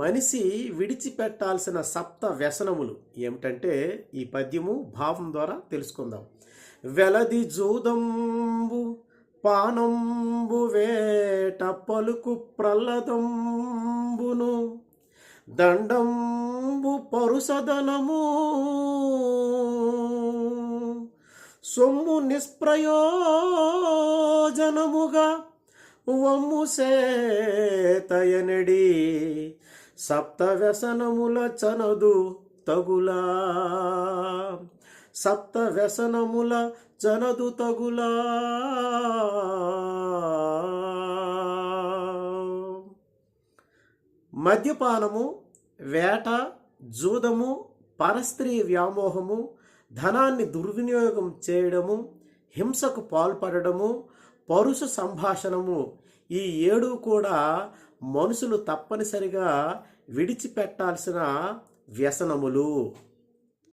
మనిషి విడిచిపెట్టాల్సిన సప్త వ్యసనములు ఏమిటంటే ఈ పద్యము భావం ద్వారా తెలుసుకుందాం. వెలది జూదంబు పానంబు వేట పలుకు ప్రల్లదంబును దండంబు పరుసదనము సొమ్ము నిష్ప్రయోజనముగా వమ్ము సేతయనడి సప్త వ్యసనముల చనదు తగులా. సప్త వ్యసనముల చనదు తగులా. మద్యపానము వేట జూదము పరస్త్రీ వ్యామోహము ధనాన్ని దుర్వినియోగం చేయడము హింసకు పాల్పడడము పరుష సంభాషణము ఈ ఏడు కూడా మనుషులు తప్పనిసరిగా విడిచిపెట్టాల్సిన వ్యసనములు.